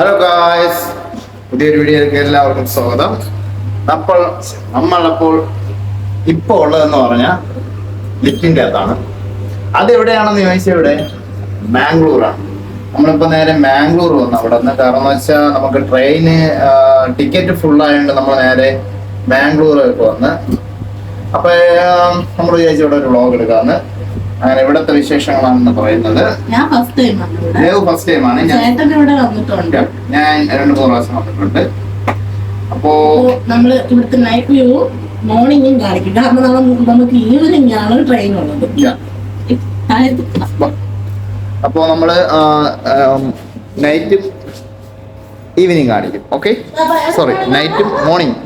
Hello guys പുതിയൊരു വീഡിയോയിലേക്ക് എല്ലാവർക്കും സ്വാഗതം. നമ്മൾ നമ്മളപ്പോൾ ഇപ്പോൾ ഉള്ളതെന്ന് പറഞ്ഞാൽ ലിറ്റിന്റെ അകത്താണ്. അതെവിടെയാണെന്ന് ചോദിച്ചാൽ ഇവിടെ? മാംഗ്ലൂറാണ് നമ്മളിപ്പോൾ നേരെ മാംഗ്ലൂർ വന്നു. അവിടെ നിന്ന് കാരണം എന്ന് വെച്ചാൽ നമുക്ക് ട്രെയിന് ടിക്കറ്റ് ഫുള്ളായതുകൊണ്ട് നമ്മൾ നേരെ മാംഗ്ലൂർ വന്ന്. അപ്പോൾ നമ്മൾ വിചാരിച്ചു ഇവിടെ ഒരു വ്ളോഗ് എടുക്കാന്ന്. അങ്ങനെ ഇവിടുത്തെ വിശേഷങ്ങളാണെന്ന് പറയുന്നത്? ഞാൻ ഫസ്റ്റ് ടൈം ആണ് ദേവ് ഫസ്റ്റ് ഞാൻ ചേട്ടൻ ഇവിടെ വന്നിട്ടുണ്ട്. ഞാൻ രണ്ട് മൂന്ന് പ്രാവശ്യം വന്നിട്ടുണ്ട്. അപ്പോ നമ്മൾ ഇവിടുത്തെ നൈറ്റ് വ്യൂ മോർണിംഗും കാണിക്കും. കാരണം നമ്മൾ നമുക്ക് ഈവനിങ് ആണ് ട്രെയിൻ ഉള്ളത്. അപ്പോ നമ്മൾ നൈറ്റ് ഈവനിങ് കാണിക്കും. ഓക്കെ സോറി നൈറ്റും മോർണിംഗ്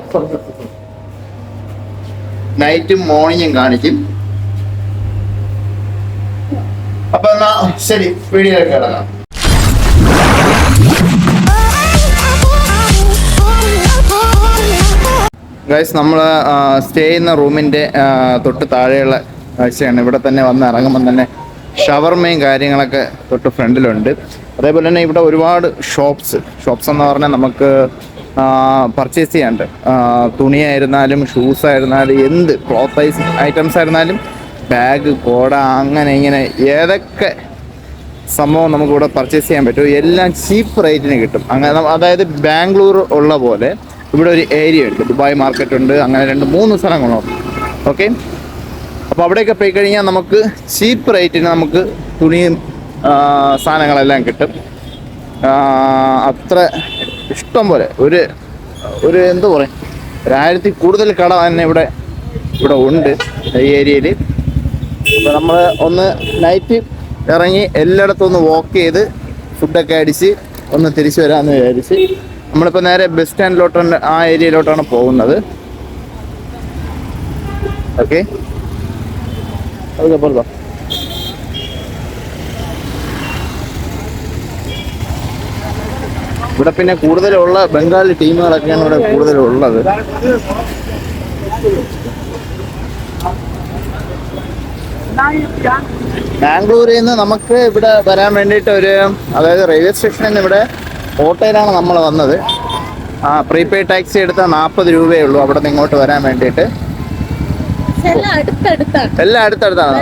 നൈറ്റും മോർണിംഗും കാണിക്കും. അപ്പൊ എന്നാ ശരി വീഡിയോ കിടക്കാം. ഗൈസ് നമ്മൾ സ്റ്റേ ചെയ്യുന്ന റൂമിന്റെ തൊട്ട് താഴെയുള്ള കാഴ്ചയാണ് ഇവിടെ തന്നെ വന്ന് ഇറങ്ങുമ്പോൾ തന്നെ ഷവർമയും കാര്യങ്ങളൊക്കെ തൊട്ട് ഫ്രണ്ടിലുണ്ട്. അതേപോലെ തന്നെ ഇവിടെ ഒരുപാട് ഷോപ്സ് ഷോപ്സ് എന്ന് പറഞ്ഞാൽ നമുക്ക് പർച്ചേസ് ചെയ്യാണ്ട് തുണിയായിരുന്നാലും ഷൂസ് ആയിരുന്നാലും എന്ത് ക്ലോത്ത് ഐറ്റംസ് ആയിരുന്നാലും ബാഗ് കോട അങ്ങനെ ഇങ്ങനെ ഏതൊക്കെ സംഭവം നമുക്കിവിടെ പർച്ചേസ് ചെയ്യാൻ പറ്റും എല്ലാം ചീപ്പ് റേറ്റിന് കിട്ടും. അങ്ങനെ അതായത് ബാംഗ്ലൂർ ഉള്ള പോലെ ഇവിടെ ഒരു ഏരിയ ഉണ്ട്. ദുബായ് മാർക്കറ്റ് ഉണ്ട്. അങ്ങനെ രണ്ട് മൂന്ന് സ്ഥലങ്ങളുണ്ട് ഓക്കെ അപ്പോൾ അവിടെയൊക്കെ പോയി കഴിഞ്ഞാൽ നമുക്ക് ചീപ്പ് റേറ്റിന് നമുക്ക് തുണിയും സാധനങ്ങളെല്ലാം കിട്ടും. അത്ര ഇഷ്ടം പോലെ. ഒരു ഒരു എന്താ പറയും ഒരായിരത്തി കൂടുതൽ കട തന്നെ ഇവിടെ ഇവിടെ ഉണ്ട് ഈ ഏരിയയിൽ അപ്പോൾ നമ്മൾ ഒന്ന് നൈറ്റ് ഇറങ്ങി എല്ലായിടത്തും ഒന്ന് വാക്ക് ചെയ്ത് ഫുഡൊക്കെ അടിച്ച് ഒന്ന് തിരിച്ചു വരാമെന്ന് വിചാരിച്ച് നമ്മളിപ്പോൾ നേരെ ബസ് സ്റ്റാൻഡിലോട്ടാണ് ആ ഏരിയയിലോട്ടാണ് പോകുന്നത്. ഓക്കെ ഓക്കെ ഇവിടെ പിന്നെ കൂടുതലുള്ള ബംഗാളി ടീമുകളൊക്കെയാണ് ഇവിടെ കൂടുതലുള്ളത്. ബാംഗ്ലൂരിൽ നിന്ന് നമുക്ക് ഇവിടെ വരാൻ വേണ്ടിയിട്ട് ഒരു അതായത് റെയിൽവേ സ്റ്റേഷനിൽ നിന്ന് ഇവിടെ ഓട്ടോയിലാണ് നമ്മൾ വന്നത്. ആ പ്രീപെയ്ഡ് ടാക്സി എടുത്താൽ നാൽപ്പത് രൂപയേ ഉള്ളൂ. അവിടെ നിന്ന് ഇങ്ങോട്ട് വരാൻ വേണ്ടിയിട്ട്. എല്ലാം അടുത്തടുത്താണ്.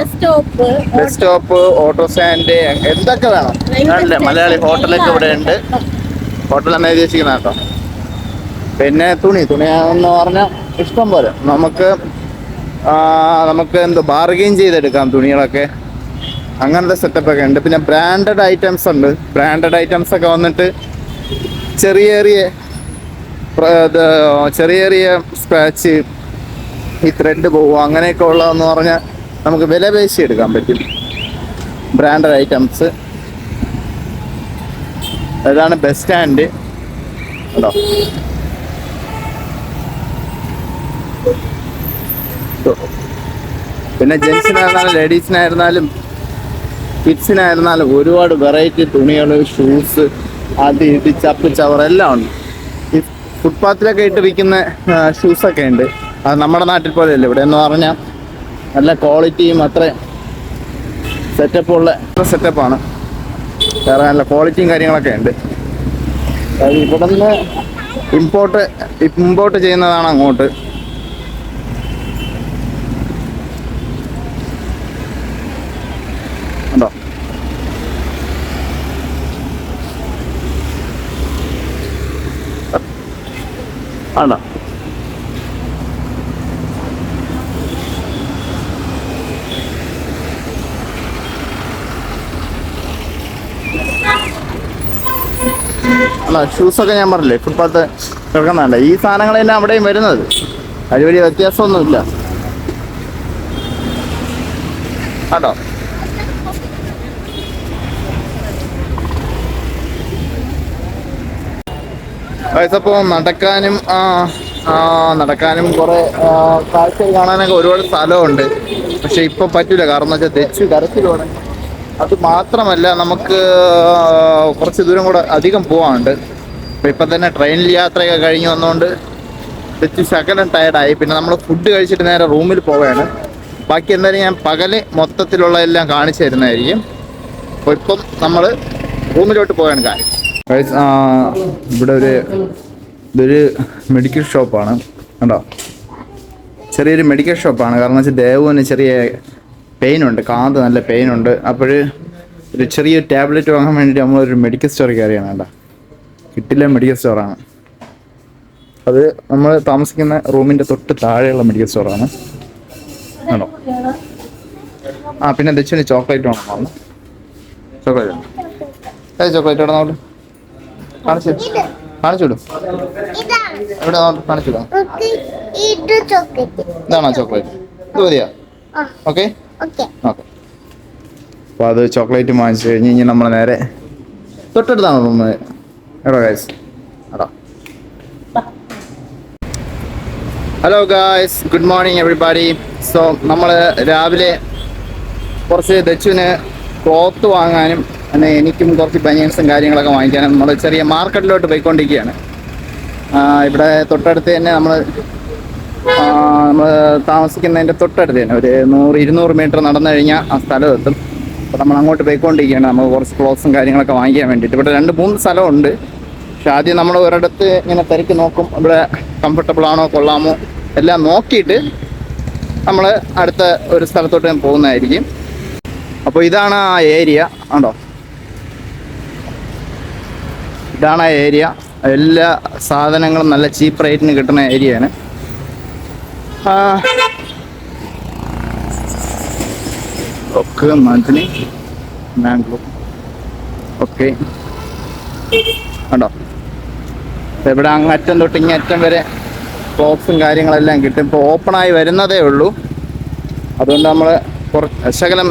ബസ് സ്റ്റോപ്പ് ഓട്ടോ സ്റ്റാൻഡ് എന്തൊക്കെ വേണം? അല്ലേ മലയാളി ഹോട്ടലൊക്കെ ഇവിടെ ഉണ്ട്. ഹോട്ടൽ എന്നാ ഉദ്ദേശിക്കുന്ന കേട്ടോ. പിന്നെ തുണി തുണി എന്ന് പറഞ്ഞാൽ ഇഷ്ടം പോലെ. നമുക്ക് നമുക്ക് എന്ത് ബാർഗെയിൻ ചെയ്തെടുക്കാം തുണികളൊക്കെ. അങ്ങനത്തെ സെറ്റപ്പ് ഒക്കെ ഉണ്ട്. പിന്നെ ബ്രാൻഡഡ് ഐറ്റംസ് ഉണ്ട്. ബ്രാൻഡഡ് ഐറ്റംസ് ഒക്കെ വന്നിട്ട് ചെറിയ ചെറിയ ചെറിയ ചെറിയ സ്ക്രാച്ച് ഈ ത്രെഡ് പോവുക അങ്ങനെയൊക്കെ ഉള്ളതെന്ന് പറഞ്ഞാൽ നമുക്ക് വില പേശി എടുക്കാൻ പറ്റും. ബ്രാൻഡഡ് ഐറ്റംസ് ഇതാണ് ബെസ്റ്റ് സ്റ്റാൻഡ് കേട്ടോ പിന്നെ ജെൻസിനായിരുന്നാലും ലേഡീസിനായിരുന്നാലും കിഡ്സിനായിരുന്നാലും ഒരുപാട് വെറൈറ്റി തുണികൾ ഷൂസ് അത് ഇത് ചപ്പ് ചവർ എല്ലാം ഉണ്ട്. ഈ ഫുട്പാത്തിലൊക്കെ ഇട്ട് വിൽക്കുന്ന ഷൂസൊക്കെ ഉണ്ട്. അത് നമ്മുടെ നാട്ടിൽ പോലെയല്ല. ഇവിടെ എന്ന് പറഞ്ഞാൽ നല്ല ക്വാളിറ്റിയും അത്ര സെറ്റപ്പുള്ള സെറ്റപ്പാണ്. വേറെ നല്ല ക്വാളിറ്റിയും കാര്യങ്ങളൊക്കെ ഉണ്ട്. അതായത് ഇവിടെ നിന്ന് ഇമ്പോർട്ട് ഇമ്പോർട്ട് ചെയ്യുന്നതാണ് അങ്ങോട്ട്. ആണോ അല്ല ഷൂസൊക്കെ ഞാൻ പറഞ്ഞില്ലേ ഫുട്പാത്ത് കിടക്കുന്നതല്ല ഈ സാധനങ്ങൾ തന്നെ അവിടെയും വരുന്നത്. അതിൽ വലിയ വ്യത്യാസമൊന്നുമില്ല. ആണോ വയസ്സപ്പോൾ നടക്കാനും നടക്കാനും കുറെ കാഴ്ച കാണാനൊക്കെ ഒരുപാട് സ്ഥലമുണ്ട് പക്ഷെ ഇപ്പൊ പറ്റൂല. കാരണം വെച്ചാൽ തെച്ചു കരച്ചിലൂടെ അത് മാത്രമല്ല നമുക്ക് കുറച്ച് ദൂരം കൂടെ അധികം പോവാനുണ്ട്. അപ്പൊ ഇപ്പൊ തന്നെ ട്രെയിനിൽ യാത്രയൊക്കെ കഴിഞ്ഞ് വന്നുകൊണ്ട് തെച്ച് ശകലം ടയർഡായി പിന്നെ നമ്മൾ ഫുഡ് കഴിച്ചിട്ട് നേരെ റൂമിൽ പോവുകയാണ്. ബാക്കി എന്തായാലും ഞാൻ പകൽ മൊത്തത്തിലുള്ള എല്ലാം കാണിച്ചു തരുന്നതായിരിക്കും. അപ്പോൾ ഇപ്പം നമ്മൾ റൂമിലോട്ട് പോകാൻ കാര്യം ഇവിടെ ഒരു ഇതൊരു മെഡിക്കൽ ഷോപ്പാണ് കണ്ടോ? ചെറിയൊരു മെഡിക്കൽ ഷോപ്പാണ് കാരണം വെച്ചാൽ ദേവുവിന് ചെറിയ പെയിൻ ഉണ്ട്. കാന്ത് നല്ല പെയിൻ ഉണ്ട്. അപ്പോൾ ഒരു ചെറിയ ടാബ്ലറ്റ് വാങ്ങാൻ വേണ്ടിയിട്ട് നമ്മളൊരു മെഡിക്കൽ സ്റ്റോർ കയറിയാണ് കേട്ടോ. കിട്ടില്ല മെഡിക്കൽ സ്റ്റോറാണ് അത് നമ്മൾ താമസിക്കുന്ന റൂമിന്റെ തൊട്ട് താഴെയുള്ള മെഡിക്കൽ സ്റ്റോറാണ് ആണോ. ആ പിന്നെ ദക്ഷിണ ചോക്ലേറ്റ് വേണം. ചോക്ലേറ്റ് ചോക്ലേറ്റ് നമ്മൾ കാണിച്ചു എവിടെ ചോക്ലേറ്റ്. ഇതാണോ ചോക്ലേറ്റ്? ഇത് മതിയാ? ആ. ഓക്കെ? ഓക്കെ. ഓക്കെ. അപ്പോൾ അത് ചോക്ലേറ്റ് വാങ്ങിച്ചു കഴിഞ്ഞ് ഇനി നമ്മൾ നേരെ തൊട്ടടുത്താണ് റൂം എടോ ഗായ്സ് എടാ. Hello guys good morning everybody so നമ്മൾ രാവിലെ കുറച്ച് ദച്ചുവിന് ക്ലോത്ത് വാങ്ങാനും പിന്നെ എനിക്കും കുറച്ച് ബനിയൻസും കാര്യങ്ങളൊക്കെ വാങ്ങിക്കാനും നമ്മൾ ചെറിയ മാർക്കറ്റിലോട്ട് പോയിക്കൊണ്ടിരിക്കുകയാണ്. ഇവിടെ തൊട്ടടുത്ത് തന്നെ നമ്മൾ നമ്മൾ താമസിക്കുന്നതിന്റെ തൊട്ടടുത്ത് തന്നെ ഒരു നൂറ് ഇരുന്നൂറ് മീറ്റർ നടന്നു കഴിഞ്ഞാൽ ആ സ്ഥലം എത്തും. അപ്പോൾ നമ്മൾ അങ്ങോട്ട് പോയിക്കൊണ്ടിരിക്കുകയാണ്. നമുക്ക് കുറച്ച് ക്ലോത്ത്സും കാര്യങ്ങളൊക്കെ വാങ്ങിക്കാൻ വേണ്ടിയിട്ട്. ഇവിടെ രണ്ട് മൂന്ന് സ്ഥലമുണ്ട്. പക്ഷെ ആദ്യം നമ്മൾ ഒരിടത്ത് ഇങ്ങനെ തിരക്കി നോക്കും. ഇവിടെ കംഫർട്ടബിൾ ആണോ കൊള്ളാമോ എല്ലാം നോക്കിയിട്ട് നമ്മൾ അടുത്ത ഒരു സ്ഥലത്തോട്ട് പോകുന്നതായിരിക്കും. അപ്പോൾ ഇതാണ് ആ ഏരിയ ഉണ്ടോ ഇതാണ് ആ ഏരിയ എല്ലാ സാധനങ്ങളും നല്ല ചീപ്പ് റേറ്റിന് കിട്ടുന്ന ഏരിയയാണ് ഒക്കെ മന്ത്ലി. മാംഗ്ലൂർ. ഓക്കെ ഉണ്ടോ ഇവിടെ അങ്ങറ്റം തൊട്ട് ഇങ്ങറ്റം വരെ ബോക്സും കാര്യങ്ങളെല്ലാം കിട്ടും. ഇപ്പോൾ ഓപ്പണായി വരുന്നതേ ഉള്ളൂ. അതുകൊണ്ട് നമ്മൾ കുറച്ച് ശകലം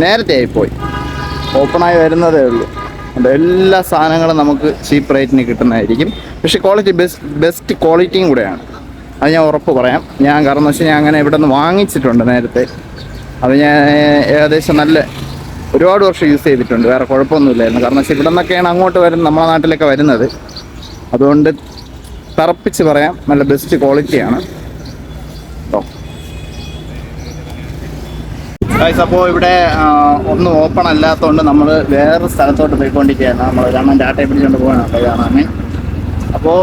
നേരത്തെ ആയിപ്പോയി ഓപ്പണായി വരുന്നതേ ഉള്ളൂ. അപ്പോൾ എല്ലാ സാധനങ്ങളും നമുക്ക് ചീപ്പ് റേറ്റിന് കിട്ടുന്നതായിരിക്കും. പക്ഷേ ക്വാളിറ്റി ബെസ്റ്റ് ബെസ്റ്റ് ക്വാളിറ്റിയും കൂടെയാണ്. അത് ഞാൻ ഉറപ്പ് പറയാം. ഞാൻ കാരണം വെച്ചാൽ ഞാൻ അങ്ങനെ ഇവിടെ നിന്ന് വാങ്ങിച്ചിട്ടുണ്ട് നേരത്തെ. അത് ഞാൻ ഏകദേശം നല്ല ഒരുപാട് വർഷം യൂസ് ചെയ്തിട്ടുണ്ട്. വേറെ കുഴപ്പമൊന്നുമില്ലായിരുന്നു. കാരണം വെച്ചാൽ ഇവിടെ നിന്നൊക്കെയാണ് അങ്ങോട്ട് വരുന്നത് നമ്മളെ നാട്ടിലൊക്കെ വരുന്നത്. അതുകൊണ്ട് തറപ്പിച്ച് പറയാം. നല്ല ബെസ്റ്റ് ക്വാളിറ്റിയാണ് ഗൈസ് അപ്പോൾ ഇവിടെ ഒന്നും ഓപ്പൺ അല്ലാത്തതുകൊണ്ട് നമ്മൾ വേറെ സ്ഥലത്തോട്ട് പോയിക്കൊണ്ടിരിക്കുകയാണ്. നമ്മൾ കാരണം ഡാറ്റയെ പിടിച്ചുകൊണ്ട് പോകണം അപ്പോൾ കാണാൻ അപ്പോൾ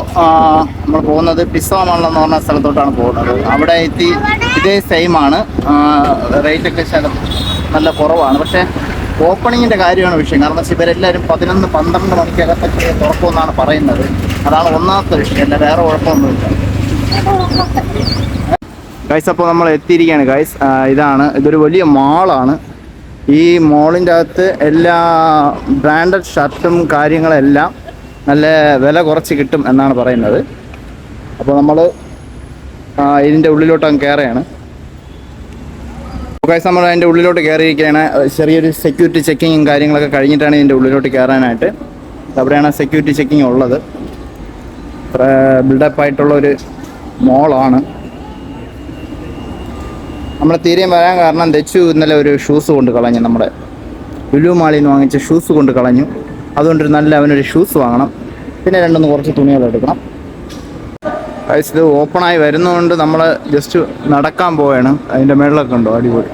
നമ്മൾ പോകുന്നത് പിസ്വാമള്ള എന്ന് പറഞ്ഞ സ്ഥലത്തോട്ടാണ് പോകുന്നത്. അവിടെ എത്തി ഇതേ സെയിം ആണ്. റേറ്റ് ഒക്കെ ശകലം നല്ല കുറവാണ്. പക്ഷേ ഓപ്പണിങ്ങിന്റെ കാര്യമാണ് വിഷയം. കാരണം വെച്ചാൽ ഇവരെല്ലാവരും പതിനൊന്ന് പന്ത്രണ്ട് മണിക്കകത്തൊക്കെ തുറക്കുമെന്നാണ് പറയുന്നത്. അതാണ് ഒന്നാമത്തെ വിഷയം. അല്ല വേറെ കുഴപ്പമൊന്നുമില്ല. ഗൈസ് അപ്പോൾ നമ്മൾ എത്തിയിരിക്കുകയാണ് ഗൈസ് ഇതാണ് ഇതൊരു വലിയ മാളാണ് ഈ മോളിന്റെ അകത്ത് എല്ലാ ബ്രാൻഡഡ് ഷർട്ടും കാര്യങ്ങളെല്ലാം നല്ല വില കുറച്ച് കിട്ടും എന്നാണ് പറയുന്നത്. അപ്പോൾ നമ്മൾ ഇതിന്റെ ഉള്ളിലോട്ട് അങ്ങ് കയറുകയാണ് ഗൈസ് നമ്മൾ അതിന്റെ ഉള്ളിലോട്ട് കയറിയിരിക്കുകയാണ് ചെറിയൊരു സെക്യൂരിറ്റി ചെക്കിങ്ങും കാര്യങ്ങളൊക്കെ കഴിഞ്ഞിട്ടാണ് ഇതിന്റെ ഉള്ളിലോട്ട് കയറാനായിട്ട് അവിടെയാണ് സെക്യൂരിറ്റി ചെക്കിങ് ഉള്ളത്. ബിൽഡപ്പ് ആയിട്ടുള്ള ഒരു മോളാണ് നമ്മൾ തീരെയും വരാൻ കാരണം ദച്ചു ഇന്നലെ ഒരു ഷൂസ് കൊണ്ട് കളഞ്ഞു. നമ്മുടെ ലുലു മാളിൽ നിന്ന് വാങ്ങിച്ച ഷൂസ് കൊണ്ട് കളഞ്ഞു. അതുകൊണ്ട് ഒരു നല്ല അവനൊരു ഷൂസ് വാങ്ങണം. പിന്നെ രണ്ടൊന്ന് കുറച്ച് തുണികൾ എടുക്കണം. ഇത് ഓപ്പണായി വരുന്നതുകൊണ്ട് നമ്മൾ ജസ്റ്റ് നടക്കാൻ പോവുകയാണ് അതിന്റെ മേളിലൊക്കെ ഉണ്ടോ? അടിപൊളി.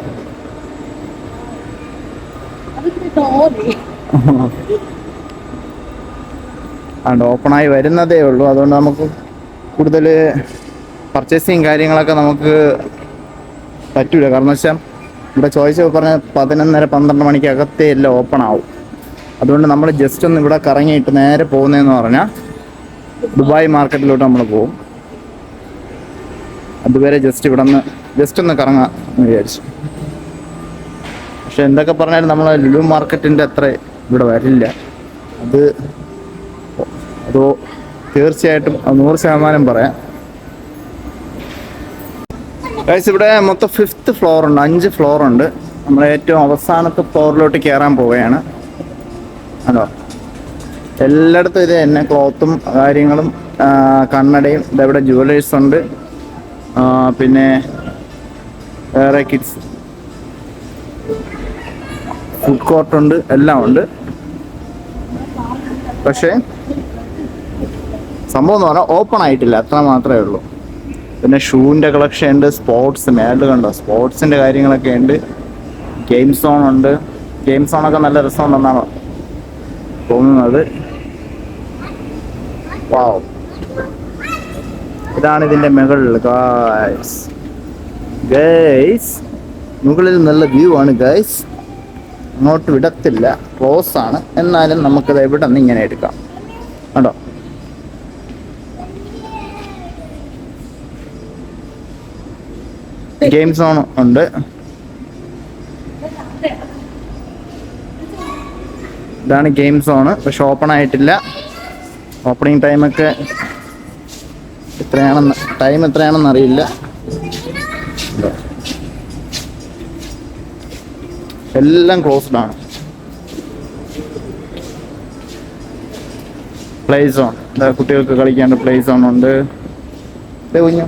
അതുകൊണ്ട് ഓപ്പണായി വരുന്നതേ ഉള്ളൂ. അതുകൊണ്ട് നമുക്ക് കൂടുതൽ പർച്ചേസിങ് കാര്യങ്ങളൊക്കെ നമുക്ക് പറ്റൂല. കാരണം വെച്ചാൽ ഇവിടെ ചോദിച്ച പറഞ്ഞ പതിനൊന്നര പന്ത്രണ്ട് മണിക്കകത്തേ എല്ലാം ഓപ്പൺ ആവും. അതുകൊണ്ട് നമ്മൾ ജസ്റ്റ് ഒന്ന് ഇവിടെ കറങ്ങിയിട്ട് നേരെ പോകുന്നതെന്ന് പറഞ്ഞാൽ ദുബായ് മാർക്കറ്റിലോട്ട് നമ്മൾ പോകും. അതുവരെ ജസ്റ്റ് ഇവിടെ ജസ്റ്റ് ഒന്ന് കറങ്ങാം വിചാരിച്ചു. പക്ഷെ എന്തൊക്കെ പറഞ്ഞാലും നമ്മൾ ലുലു മാർക്കറ്റിന്റെ അത്ര ഇവിടെ വരില്ല. അത് അതോ തീർച്ചയായിട്ടും നൂറ് ശതമാനം പറയാം. ഗൈസ് ഇവിടെ മൊത്തം ഫിഫ്ത്ത് ഫ്ലോർ ഉണ്ട്. അഞ്ച് ഫ്ലോർ ഉണ്ട്. നമ്മൾ ഏറ്റവും അവസാനത്തെ ഫ്ലോറിലോട്ട് കയറാൻ പോവുകയാണ്. അതോ. എല്ലായിടത്തും ഇത് തന്നെ ക്ലോത്തും കാര്യങ്ങളും കണ്ണടയും ഇതവിടെ ജുവലേഴ്സ് ഉണ്ട്. പിന്നെ വേറെ കിഡ്സ് ഫുഡ് കോർട്ടുണ്ട് എല്ലാം ഉണ്ട്. പക്ഷേ സംഭവം എന്ന് പറഞ്ഞാൽ ഓപ്പൺ ആയിട്ടില്ല. അത്ര മാത്രമേ ഉള്ളൂ. പിന്നെ ഷൂവിന്റെ കളക്ഷൻ ഉണ്ട് സ്പോർട്സ് മേളിൽ കണ്ടോ? സ്പോർട്സിന്റെ കാര്യങ്ങളൊക്കെ ഉണ്ട്. ഗെയിം സോൺ ഉണ്ട്. ഗെയിം സോണൊക്കെ നല്ല രസമുണ്ടെന്നാണ് തോന്നുന്നത്. വാവ് ഇതാണ് ഇതിന്റെ മുകളിൽ ഗായ്സ് ഗൈസ് മുകളിൽ നല്ല വ്യൂ ആണ് ഗൈസ് അങ്ങോട്ട് വിടത്തില്ല. ക്ലോസ് ആണ്. എന്നാലും നമുക്കത് എവിടെ നിന്ന് ഇങ്ങനെ എടുക്കാം. കണ്ടോ? ഗെയിം സോൺ ഉണ്ട്. ഇതാണ് ഗെയിം സോൺ പക്ഷെ ഓപ്പൺ ആയിട്ടില്ല. ഓപ്പണിങ് ടൈമൊക്കെ എത്രയാണെന്ന് ടൈം എത്രയാണെന്ന് അറിയില്ല. എല്ലാം ക്ലോസ്ഡ് ആണ്. പ്ലേ സോൺ കുട്ടികൾക്ക് കളിക്കാണ്ട് പ്ലേ സോൺ ഉണ്ട്. കുഞ്ഞു.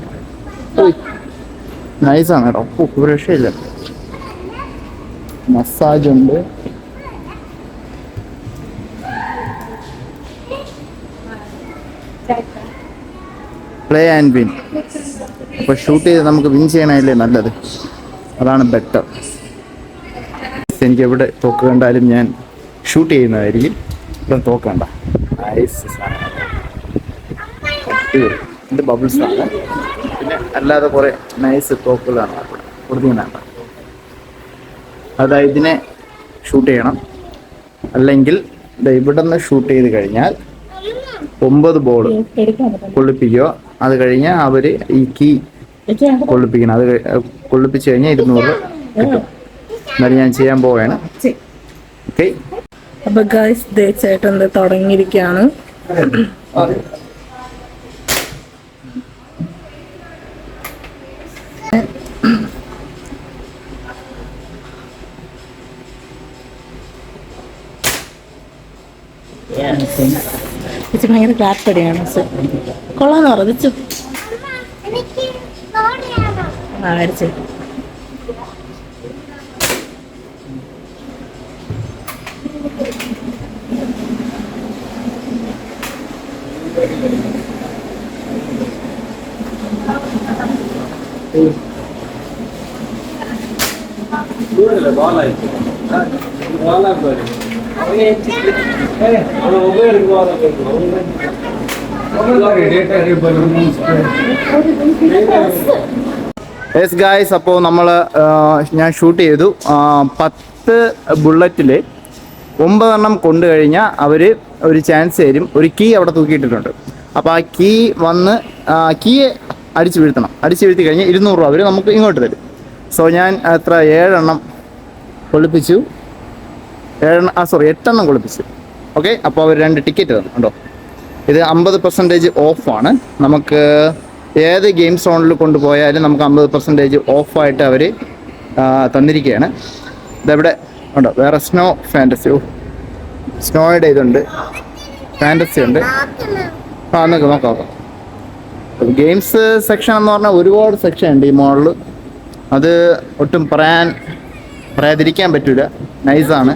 നൈസാണ് കേട്ടോ ഉപ്പ് ഒരു മസാജ് ഉണ്ട്. പ്ലേ ആൻഡ് വിൻ അപ്പോൾ ഷൂട്ട് ചെയ്ത് നമുക്ക് വിൻ ചെയ്യണമല്ലേ നല്ലത്? അതാണ് ബെറ്റർ എനിക്ക് എവിടെ തോക്ക് കണ്ടാലും ഞാൻ ഷൂട്ട് ചെയ്യുന്നതായിരിക്കും. ഇപ്പം തോക്കണ്ട നൈസ് ബബിൾസ് ആണ്? അല്ലാതെ കുറേ നൈസ് തോക്കുകളാണ് അവിടെ അതായത് ഇതിനെ ഷൂട്ട് ചെയ്യണം. അല്ലെങ്കിൽ ഇവിടെ നിന്ന് ഷൂട്ട് ചെയ്ത് കഴിഞ്ഞാൽ ഒമ്പത് ബോൾ കൊള്ളിപ്പിക്കുക. അത് കഴിഞ്ഞാൽ അവർ ഈ കീ കൊള്ളിപ്പിക്കണം. അത് കൊള്ളിപ്പിച്ച് കഴിഞ്ഞാൽ ഇരുന്നൂറ് കിട്ടും. എന്നാലും ഞാൻ ചെയ്യാൻ പോവാണ്. ഓക്കെ അപ്പൊ ഗൈസ് ചേട്ടൻ ദേ തുടങ്ങിയിരിക്കുകയാണ്. ചേച്ചി ഭയങ്കര ക്ലാപ്പടിയാണ് കൊള്ളാന്ന് പറഞ്ഞു എനിക്ക് തോണിയാണോ ആ അടിച്ചു യെസ് ഗായ്സ് അപ്പോൾ നമ്മൾ ഞാൻ ഷൂട്ട് ചെയ്തു. പത്ത് ബുള്ളറ്റിൽ ഒമ്പതെണ്ണം കൊണ്ടു കഴിഞ്ഞാൽ അവർ ഒരു ചാൻസ് തരും. ഒരു കീ അവിടെ തൂക്കിയിട്ടിട്ടുണ്ട്. അപ്പോൾ ആ കീ വന്ന് കീ അടിച്ചു വീഴ്ത്തണം. അടിച്ചു വീഴ്ത്തി കഴിഞ്ഞാൽ ഇരുന്നൂറ് രൂപ അവർ നമുക്ക് ഇങ്ങോട്ട് തരും. സോ ഞാൻ എത്ര ഏഴെണ്ണം കൊള്ളിപ്പിച്ചു ഏഴെണ്ണം ആ സോറി എട്ടെണ്ണം കുളിപ്പിച്ച്. ഓക്കെ അപ്പോൾ അവർ രണ്ട് ടിക്കറ്റ് തന്നു കേട്ടോ ഇത് അമ്പത് പെർസെന്റേജ് ഓഫാണ് നമുക്ക് ഏത് ഗെയിം സോണിൽ കൊണ്ടുപോയാലും നമുക്ക് അമ്പത് പെർസെന്റേജ് ഓഫായിട്ട് അവർ തന്നിരിക്കുകയാണ് ഇതെവിടെ? ഉണ്ടോ വേറെ സ്നോ ഫാന്റസി സ്നോയുടെ ഇതുണ്ട്. ഫാന്റസി ഉണ്ട്. ആ നോക്ക് നോക്കാം നോക്കാം. ഗെയിംസ് സെക്ഷൻ എന്ന് പറഞ്ഞാൽ ഒരുപാട് സെക്ഷൻ ഉണ്ട് ഈ മോളിൽ അത് ഒട്ടും പറയാൻ പറയാതിരിക്കാൻ പറ്റൂല. നൈസാണ്